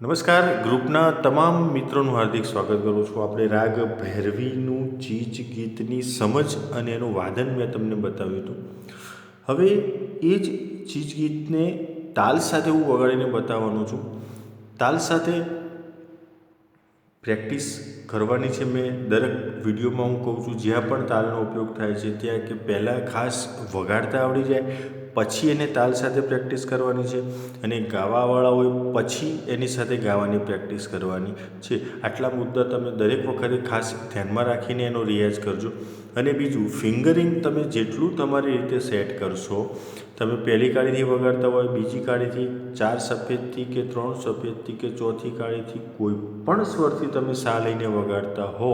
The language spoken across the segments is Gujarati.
નમસ્કાર, ગ્રુપના તમામ મિત્રોનું હાર્દિક સ્વાગત કરું છું. આપણે રાગ ભૈરવીનું ચીજ ગીતની સમજ અને એનું વાદન મેં તમને બતાવ્યું હતું. હવે એ જ ચીજ ગીતને તાલ સાથે હું વગાડીને બતાવવાનો છું. તાલ સાથે પ્રેક્ટિસ કરવાની છે મેં. દરેક વિડીયોમાં હું કહું છું, જ્યાં પણ તાલનો ઉપયોગ થાય છે, ત્યાં કે પહેલાં ખાસ વગાડતા આવડી જાય. પછી એને તાલ સાથે પ્રેક્ટિસ કરવાની છે અને ગાવાવાળા હોય પછી એની સાથે ગાવાની પ્રેક્ટિસ કરવાની છે. આટલા મુદ્દા તમે દરેક વખતે ખાસ ધ્યાનમાં રાખીને એનો રિયાઝ કરજો. અને બીજું, ફિંગરિંગ તમે જેટલું તમારી રીતે સેટ કરશો, તમે પહેલી કાળીથી વગાડતા હોય, બીજી કાળીથી, ચાર સફેદથી કે ત્રણ સફેદથી કે ચોથી કાળીથી કોઈ પણ સ્વરથી તમે સા લઈને વગાડતા હો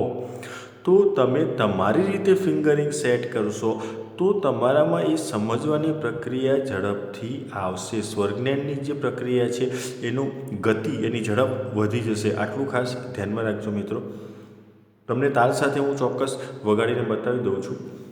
તો તમે તમારી રીતે ફિંગરિંગ સેટ કરશો, તો તમારામાં એ સમજવાની પ્રક્રિયા ઝડપથી આવશે. સ્વરજ્ઞાનની જે પ્રક્રિયા છે, એનું ગતિ, એની ઝડપ વધી જશે. આટલું ખાસ ધ્યાનમાં રાખજો મિત્રો. તમને તાલ સાથે હું ચોક્કસ વગાડીને બતાવી દઉં છું.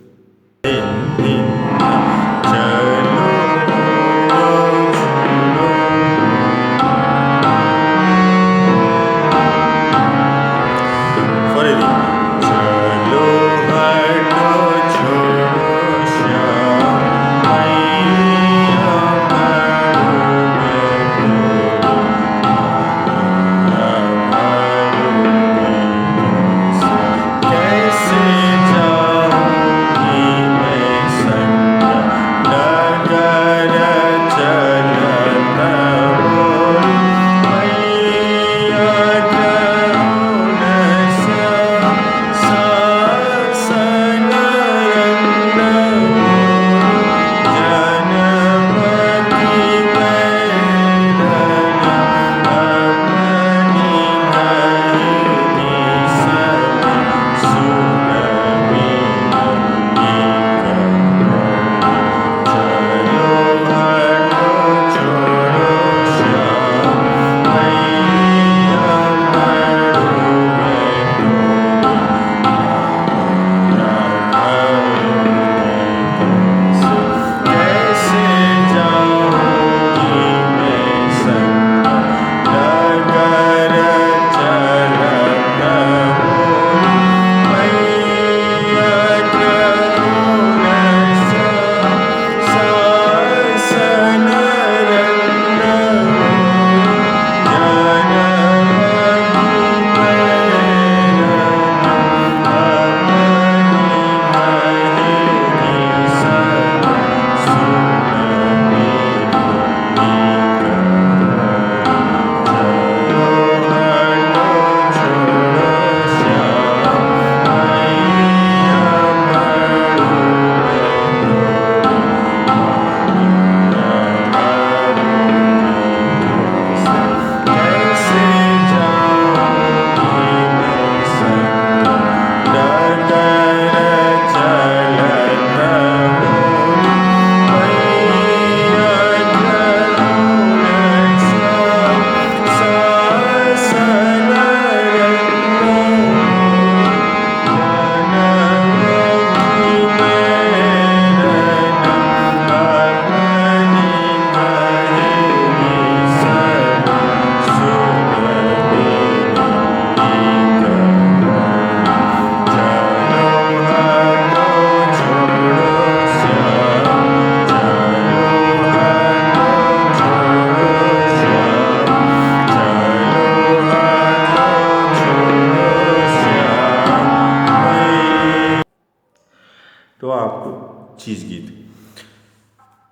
તો આ આપણું ચીજ ગીત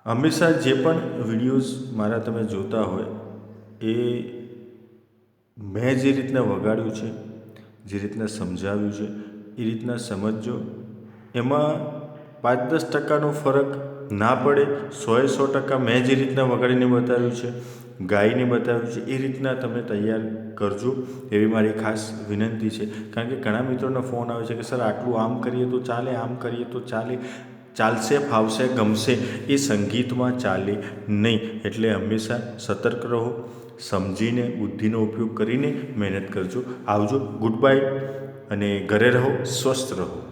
હંમેશા જે પણ વિડીયોઝ મારા તમે જોતા હોય, એ મેં જે રીતના વગાડ્યું છે, જે રીતના સમજાવ્યું છે, એ રીતના સમજજો. એમાં પાંચ દસ ટકાનો ફરક ના પડે. સોએ સો ટકા મેં જે રીતના વગાડીને બતાવ્યું છે ગાઈને બતાવ્યું છે, એ રીતના તમે તૈયાર કરજો એવી મારી ખાસ વિનંતી છે. કારણ કે ઘણા મિત્રોનો ફોન આવે છે કે, સર, આટલું આમ કરીએ તો ચાલે, આમ કરીએ તો ચાલે, ચાલશે, ફાવશે, ગમશે. એ સંગીતમાં ચાલે નહીં. એટલે હંમેશા સતર્ક રહો, સમજીને, બુદ્ધિનો ઉપયોગ કરીને મહેનત કરજો. આવજો, ગુડ બાય અને ઘરે રહો, સ્વસ્થ રહો.